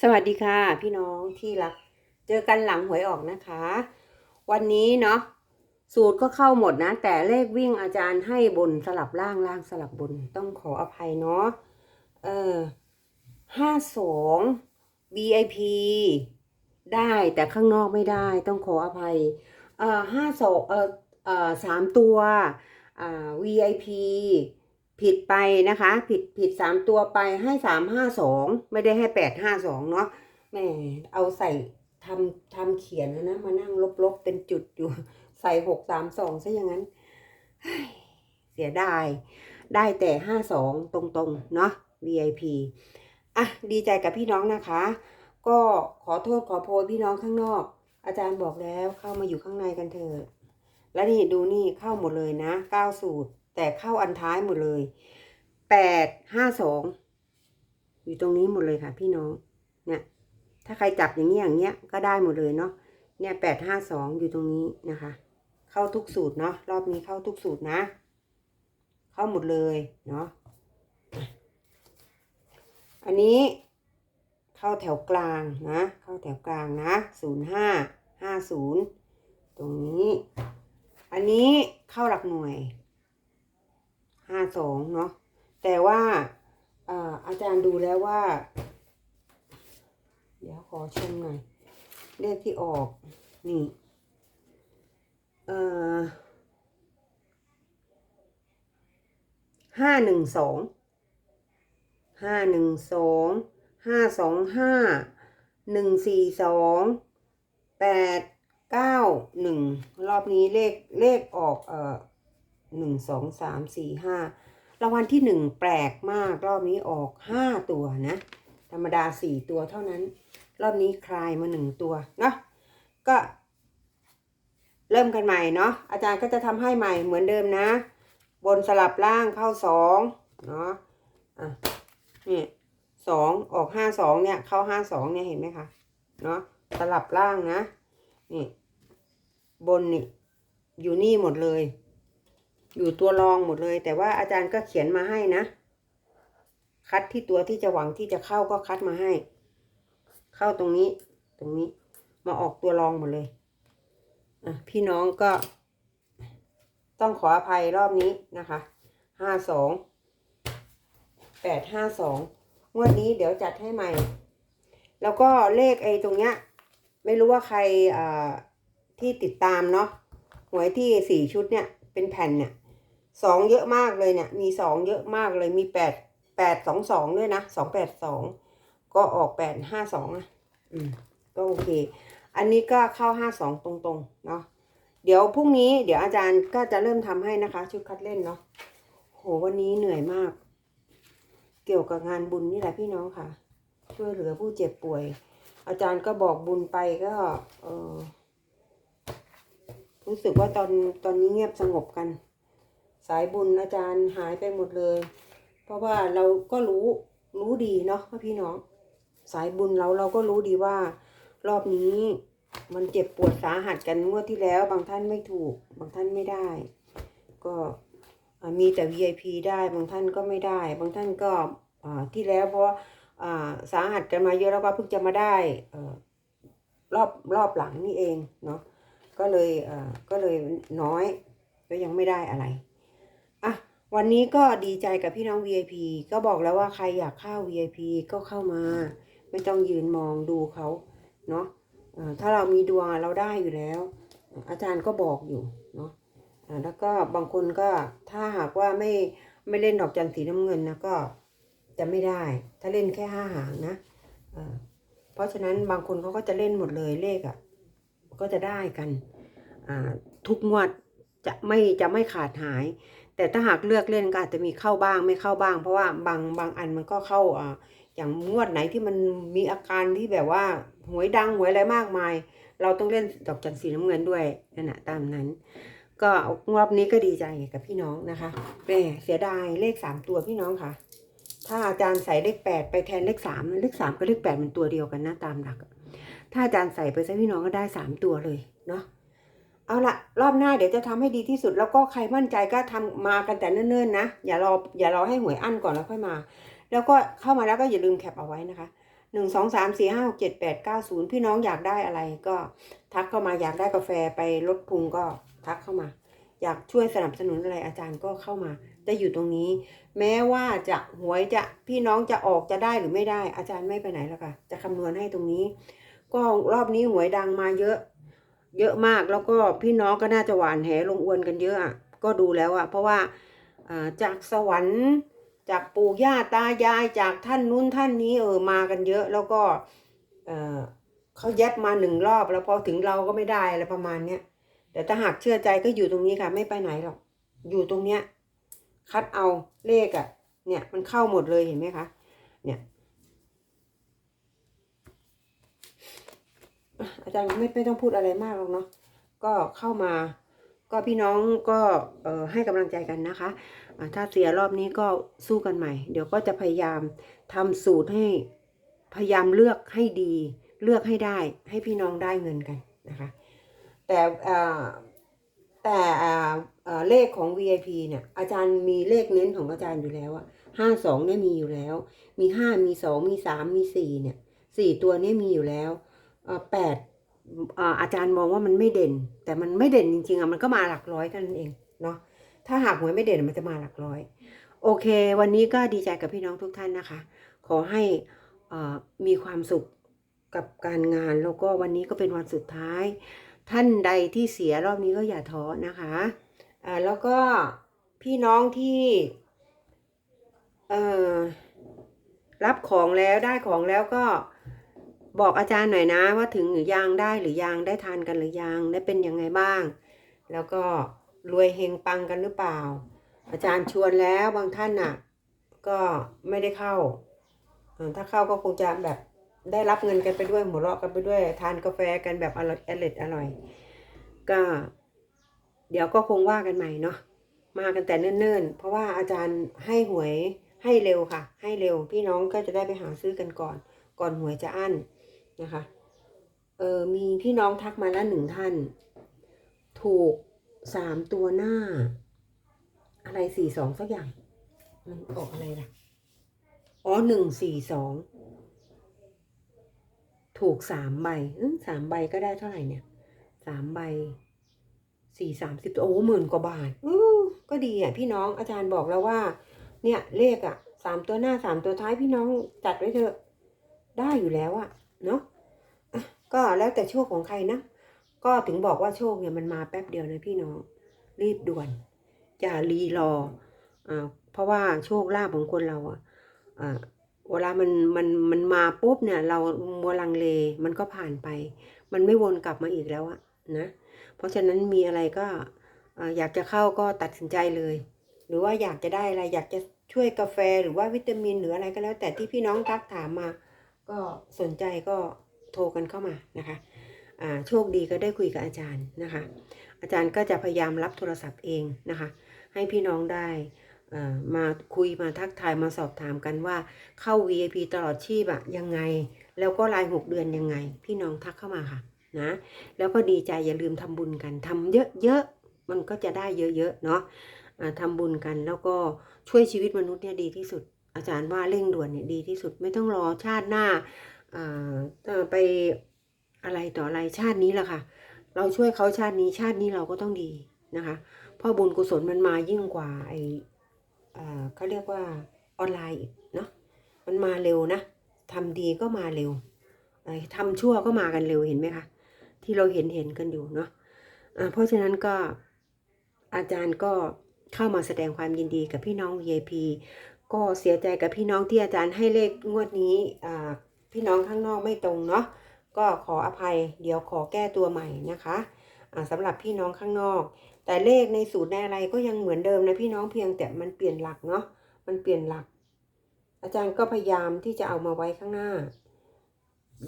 สวัสดีค่ะ พี่น้องที่รัก เจอกันหลังหวยออกนะคะ วันนี้เนาะสูตรก็เข้าหมดนะ แต่เลขวิ่งอาจารย์ให้บนสลับล่างล่างสลับบนต้องขออภัยเนาะเออห้าสอง VIP ได้แต่ข้างนอกไม่ได้ต้องขออภัยเอ่อห้าสองเอ่อเอ่อสามตัวอ่า VIP ผิดไปนะคะ ผิดผิดสามตัวไปให้สามห้าสองไม่ได้ให้แปดห้าสองเนาะแม่เอาใส่ทำทำเขียนนะมานั่งลบๆเป็นจุดอยู่ ใส่หกสามสองซะอย่างนั้นเฮ้ยเสียดายได้แต่ห้าสองตรงๆ เนาะ VIP อะ ดีใจกับพี่น้องนะคะ ก็ขอโทษขอโพยพี่น้องข้างนอก อาจารย์บอกแล้วเข้ามาอยู่ข้างในกันเถอะ แล้วนี่ดูนี่เข้าหมดเลยนะเก้าสูตร แต่เข้าอันท้ายหมดเลยแปดห้าสองอยู่ตรงนี้หมดเลยค่ะ พี่น้อง เนี่ย ถ้าใครจับอย่างเงี้อย่างเงี้ยก็ได้หมดเลยเนาะเนี่ยแปดห้าสองอยู่ตรงนี้นะคะ เข้าทุกสูตรเนาะรอบนี้เข้าทุกสูตรนะ เข้าหมดเลยเนาะอันนี้เข้าแถวกลางนะ เข้าแถวกลางนะศูนย์ห้าห้าศูนย์ตรงนี้ อันนี้เข้าหลักหน่วย ห้าสองเนาะแต่ว่าอาอาจารย์ดูแล้วว่า เดี๋ยวขอชมหน่อยเลขที่ออกนี่เอ่อห้าหนึ่งสองห้าหนึ่งสองห้าสองห้าหนึ่งสี่สองแปดเก้าหนึ่งรอบนี้เลขเลขออกเอ่อ หนึ่งสองสามสี่ห้ารางวัลที่หนึ่งแปลกมากรอบนี้ออกห้าตัวนะ ธรรมดาสี่ตัวเท่านั้น รอบนี้คลายมาหนึ่งตัวเนาะก็ เริ่มกันใหม่เนาะอาจารย์ก็จะทำให้ใหม่เหมือนเดิมนะ บนสลับล่างเข้าสองเนาะอะนี่สองออกห้าสองเนี่ย เข้าห้าสองเนี่ยเห็นไหมคะเนาะสลับล่างนะนี่บนนี่อยู่นี่หมดเลย อยู่ตัวรองหมดเลย แต่ว่าอาจารย์ก็เขียนมาให้นะ คัดที่ตัวที่จะหวังที่จะเข้าก็คัดมาให้ เข้าตรงนี้ ตรงนี้ มาออกตัวรองหมดเลยอะพี่น้องก็ ต้องขออภัยรอบนี้นะคะห้าสองแปดห้าสองงวดนี้เดี๋ยวจัดให้ใหม่ แล้วก็เลขไอ้ตรงเนี้ย ไม่รู้ว่าใครอ่าที่ติดตามเนาะหวยที่สี่ชุดเนี่ย เป็นแผ่นเนี่ย สองเยอะมากเลยเนี่ย มีสองเยอะมากเลยมีแปดแปดสองสองด้วยนะสองแปดสองก็ออกแปดห้าสองนะอืม ก็โอเค อันนี้ก็เข้าห้าสองตรงๆ เนาะเดี๋ยวพรุ่งนี้เดี๋ยวอาจารย์ก็จะเริ่มทำให้นะคะ ชุดคัดเล่นเนาะโหวันนี้เหนื่อยมาก เกี่ยวกับงานบุญนี่แหละพี่น้องค่ะ ช่วยเหลือผู้เจ็บป่วย อาจารย์ก็บอกบุญไปก็เออรู้สึกว่าตอนตอนนี้เงียบสงบกัน สายบุญอาจารย์หายไปหมดเลย เพราะว่าเราก็รู้รู้ดีเนาะพี่น้อง สายบุญเราเราก็รู้ดีว่า รอบนี้มันเจ็บปวดสาหัสกันงวดที่แล้ว บางท่านไม่ถูก บางท่านไม่ได้ ก็มีแต่ VIP ได้บางท่านก็ไม่ได้ บางท่านก็ที่แล้วเพราะาสาหัสกันมาเยอะแล้วก็เพิ่งจะมาได้รอบรอบหลังนี่เองเนาะก็เลยก็เลยน้อยก็ยังไม่ได้อะไร วันนี้ก็ดีใจกับพี่น้อง VIP ก็บอกแล้วว่าใครอยากเข้า VIP ก็เข้ามา ไม่ต้องยืนมองดูเขาเนาะถ้าเรามีดวงเราได้อยู่แล้ว อาจารย์ก็บอกอยู่เนาะแล้วก็บางคนก็ถ้าหากว่าไม่ไม่เล่นดอกจันสีน้ำเงินนะก็จะไม่ได้ ถ้าเล่นแค่ห้าหางนะเพราะฉะนั้นบางคนเขาก็จะเล่นหมดเลยเลขอะ่ะก็จะได้กันทุกงวดจะไม่จะไม่ขาดหาย แต่ถ้าหากเลือกเล่นก็อาจจะมีเข้าบ้างไม่เข้าบ้าง เพราะว่าบางบางอันมันก็เข้าอ่าอย่างงวดไหนที่มันมีอาการที่แบบว่าหวยดังหวยอะไรมากมาย เราต้องเล่นดอกจันสีน้ำเงินด้วยนั่นแหะตามนั้น ก็งวดนี้ก็ดีใจกับพี่น้องนะคะแหมเสียดายเลขสามตัวพี่น้องค่ะ ถ้าอาจารย์ใส่เลขแปดไปแทนเลขสามเลขสามกับเลขแปดมันตัวเดียวกันนะตามหลัก ถ้าอาจารย์ใส่ไปซะพี่น้องก็ได้สามตัวเลยเนาะ เอาละรอบหน้าเดี๋ยวจะทำให้ดีที่สุด แล้วก็ใครมั่นใจก็ทำมากันแต่เนิ่นๆนะ อย่ารออย่ารอให้หวยอั้นก่อนแล้วค่อยมา แล้วก็เข้ามาแล้วก็อย่าลืมแคปเอาไว้นะคะหนึ่งสองสามสี่ห้าหกเจ็ดแปดเก้าศูนย์พี่น้องอยากได้อะไรก็ทักเข้ามาอยากได้กาแฟไปลดพุงก็ทักเข้ามา อยากช่วยสนับสนุนอะไรอาจารย์ก็เข้ามาได้อยู่ตรงนี้ แม้ว่าจะหวยจะพี่น้องจะออกจะได้หรือไม่ได้ อาจารย์ไม่ไปไหนแล้วค่ะ จะคำนวณให้ตรงนี้ ก็รอบนี้หวยดังมาเยอะ เยอะมากแล้วก็พี่น้องก็น่าจะหวานแหลงอวนกันเยอะอะก็ดูแล้วอะเพราะว่าจากสวรรค์จากปู่ย่าตายายจากท่านนู้นท่านนี้เออมากันเยอะ แล้วก็เออเขาแยบมาหนึ่งรอบ แล้วพอถึงเราก็ไม่ได้อะไรประมาณเนี้ยแต่ถ้าหากเชื่อใจก็อยู่ตรงนี้ค่ะ ไม่ไปไหนหรอก อยู่ตรงเนี้ยคัดเอาเลขอะเนี่ยมันเข้าหมดเลยเห็นไหมคะเนี่ย อาจารย์ไม่ไม่ต้องพูดอะไรมากหรอกเนาะก็เข้ามา ก็พี่น้องก็เอ่อให้กำลังใจกันนะคะะถ้าเสียรอบนี้ก็สู้กันใหม่ เดี๋ยวก็จะพยายามทำสูตรให้พยายามเลือกให้ดี เลือกให้ได้ให้พี่น้องได้เงินกันนะคะ แต่แต่เลขของ VIP เนี่ยอาจารย์มีเลขเน้นของอาจารย์อยู่แล้วอะห้าสองเนี่ยมีอยู่แล้ว มีห้ามีสองมีสามมีสี่เนี่ยสี่ตัวเนี้มีอยู่แล้ว แปดอ่าอาจารย์มองว่ามันไม่เด่น แต่มันไม่เด่นจริงๆอะมันก็มาหลักร้อยกันเองเนาะถ้าหากหวยไม่เด่นมันจะมาหลักร้อย โอเค วันนี้ก็ดีใจกับพี่น้องทุกท่านนะคะ ขอให้อ่อมีความสุขกับการงานแล้วก็วันนี้ก็เป็นวันสุดท้าย ท่านใดที่เสียรอบนี้ก็อย่าท้อนะคะอ่าแล้วก็พี่น้องที่เอ่อรับของแล้วได้ของแล้วก็ บอกอาจารย์หน่อยนะว่าถึงหรือยังได้หรือยังได้ทานกันหรือยังได้เป็นยังไงบ้าง แล้วก็รวยเฮงปังกันหรือเปล่า อาจารย์ชวนแล้วบางท่านน่ะ ก็ไม่ได้เข้า ถ้าเข้าก็คงจะแบบได้รับเงินกันไปด้วยหัวเราะกันไปด้วย ทานกาแฟกันแบบอร่อยอร่อยอร่อย ก็ เดี๋ยวก็คงว่ากันใหม่เนาะมากันแต่เนิ่นๆ เพราะว่าอาจารย์ให้หวยให้เร็วค่ะ ให้เร็วพี่น้องก็จะได้ไปหาซื้อกันก่อน ก่อนหวยจะอั้น นะคะเออมีพี่น้องทักมาแล้วหนึ่งท่าน ถูกสามตัวหน้า อะไรสี่สองสักอย่าง มันออกอะไรล่ะ อ๋อหนึ่งสี่สองถูกสามใบสามใบก็ได้เท่าไหร่เนี่ยสามใบสี่สามสิบโอ้หมื่นกว่าบาทอก็ดีอะ พี่น้องอาจารย์บอกแล้วว่า เนี่ยเลขอะสามตัวหน้าสามตัวท้ายพี่น้องจัดไว้เถอะ ได้อยู่แล้วอะ เนาะ ก็แล้วแต่โชคของใครนะ ก็ถึงบอกว่าโชคเนี่ยมันมาแป๊บเดียวนะพี่น้อง รีบด่วน อย่ารีรออ่าเพราะว่าโชคลาภของคนเราอะอ่าเวลามันมันมันมาปุ๊บเนี่ย เรามัวลังเลมันก็ผ่านไป มันไม่วนกลับมาอีกแล้วอะนะ เพราะฉะนั้นมีอะไรก็อยากจะเข้าก็ตัดสินใจเลย หรือว่าอยากจะได้อะไรอยากจะช่วยกาแฟหรือว่าวิตามินหรืออะไรก็แล้ว แต่ที่พี่น้องทักถามมา ก็สนใจก็ โทรกันเข้ามานะคะอ่าโชคดีก็ได้คุยกับอาจารย์นะคะ อาจารย์ก็จะพยายามรับโทรศัพท์เองนะคะ ให้พี่น้องได้อ่อมาคุยมาทักทายมาสอบถามกันว่าเข้า VIP ตลอดชีพอะยังไง แล้วก็รายหกเดือนยังไง พี่น้องทักเข้ามาค่ะนะแล้วก็ดีใจอย่าลืมทำบุญกันทำเยอะๆ มันก็จะได้เยอะๆเนาะอ่าทำบุญกันแล้วก็ช่วยชีวิตมนุษย์เนี่ยดีที่สุด อาจารย์ว่าเร่งด่วนเนี่ยดีที่สุดไม่ต้องรอชาติหน้า ไปอะไรต่ออะไรชาตินี้แหละค่ะ เราช่วยเขาชาตินี้ชาตินี้เราก็ต้องดีนะคะพราะบุญกุศลมันมายิ่งกว่าไอเขาเรียกว่าออนไลน์เนาะมันมาเร็วนะทำดีก็มาเร็วไอ้ทำชั่วก็มากันเร็วเห็นไหมคะที่เราเห็นเห็นกันอยู่เนาะะเพราะฉะนั้นก็อาจารย์ก็เข้ามาแสดงความยินดีกับพี่น้อง VIP ก็เสียใจกับพี่น้องที่อาจารย์ให้เลขงวดนี้อ่า พี่น้องข้างนอกไม่ตรงเนาะก็ขออภัยเดี๋ยวขอแก้ตัวใหม่นะคะอ่าสำหรับพี่น้องข้างนอก แต่เลขในสูตรในอะไรก็ยังเหมือนเดิมนะพี่น้องเพียงแต่มันเปลี่ยนหลักเนาะมันเปลี่ยนหลัก อาจารย์ก็พยายามที่จะเอามาไว้ข้างหน้า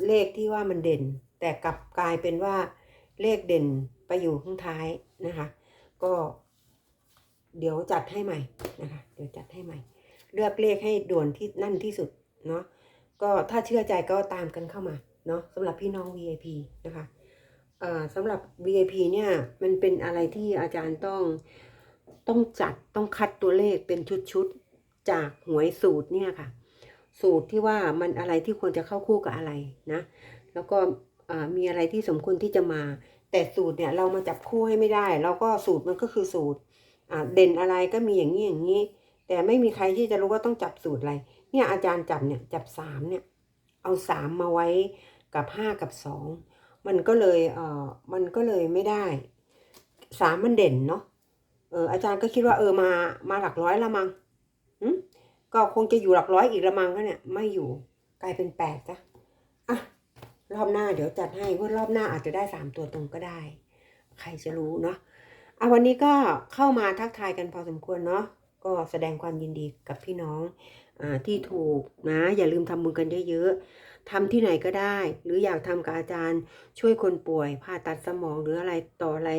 เลขที่ว่ามันเด่น แต่กลับกลายเป็นว่าเลขเด่นไปอยู่ข้างท้ายนะคะ ก็ เดี๋ยวจัดให้ใหม่นะคะ เดี๋ยวจัดให้ใหม่ เลือกเลขให้ด่วนที่นั่นที่สุดเนาะ ก็ถ้าเชื่อใจก็ตามกันเข้ามาเนาะสำหรับพี่น้อง VIP นะคะเอ่อสำหรับ VIP เนี่ยมันเป็นอะไรที่อาจารย์ต้องต้องจัดต้องคัดตัวเลขเป็นชุดๆจากหวยสูตรเนี่ยค่ะ สูตรที่ว่ามันอะไรที่ควรจะเข้าคู่กับอะไรนะ แล้วก็มีอะไรที่สมควรที่จะมา แต่สูตรเนี่ยเรามาจับคู่ให้ไม่ได้ แล้วก็สูตรมันก็คือสูตรเด่นอะไรก็มีอย่างนี้อย่างนี้ แต่ไม่มีใครที่จะรู้ว่าต้องจับสูตรอะไร เนี่ยอาจารย์จับเนี่ยจับสามเนี่ยเอาสามมาไว้กับห้ากับสองมันก็เลยเออมันก็เลยไม่ได้สามมันเด่นเนาะเอออาจารย์ก็คิดว่าเออมามาหลักร้อยละมังหึก็คงจะอยู่หลักร้อยอีกละมังก็เนี่ยไม่อยู่กลายเป็นแปดจ้ะอะรอบหน้าเดี๋ยวจัดให้ว่ารอบหน้าอาจจะได้สามตัวตรงก็ได้ ใครจะรู้เนาะอะวันนี้ก็เข้ามาทักทายกันพอสมควรเนาะก็แสดงความยินดีกับพี่น้อง ที่ถูกนะ อย่าลืมทำบุญกันเยอะๆทำที่ไหนก็ได้ หรืออยากทำกับอาจารย์ ช่วยคนป่วยผ่าตัดสมองหรืออะไรต่ออะไร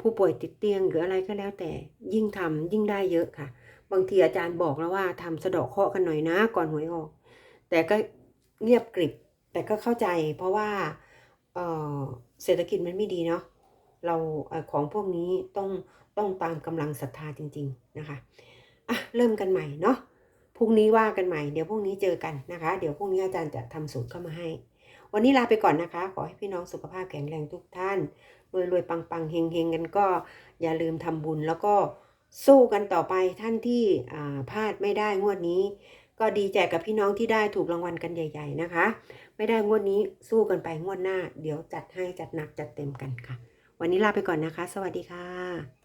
ผู้ป่วยติดเตียงหรืออะไรก็แล้วแต่ยิ่งทำยิ่งได้เยอะค่ะ บางทีอาจารย์บอกแล้วว่าทำสะดาะเคาะกันหน่อยนะก่อนหวยออก แต่ก็เงียบกริบแต่ก็เข้าใจ เพราะว่าเศรษฐกิจมันไม่ดีเนาะเราอของพวกนี้ต้องต้องตามกำลังศรัทธาจริง ๆนะคะอะเริ่มกันใหม่เนาะ พรุ่งนี้ว่ากันใหม่ เดี๋ยวพรุ่งนี้เจอกันนะคะ เดี๋ยวพรุ่งนี้อาจารย์จะทำสูตรเข้ามาให้ วันนี้ลาไปก่อนนะคะ ขอให้พี่น้องสุขภาพแข็งแรงทุกท่านรวยรวยปังปังเฮงเฮงกันก็อย่าลืมทำบุญแล้วก็สู้กันต่อไปท่านที่พลาดไม่ได้งวดนี้ ก็ดีใจกับพี่น้องที่ได้ถูกรางวัลกันใหญ่ ๆนะคะ ไม่ได้งวดนี้สู้กันไปงวดหน้า เดี๋ยวจัดให้จัดหนักจัดเต็มกันค่ะ วันนี้ลาไปก่อนนะคะ สวัสดีค่ะ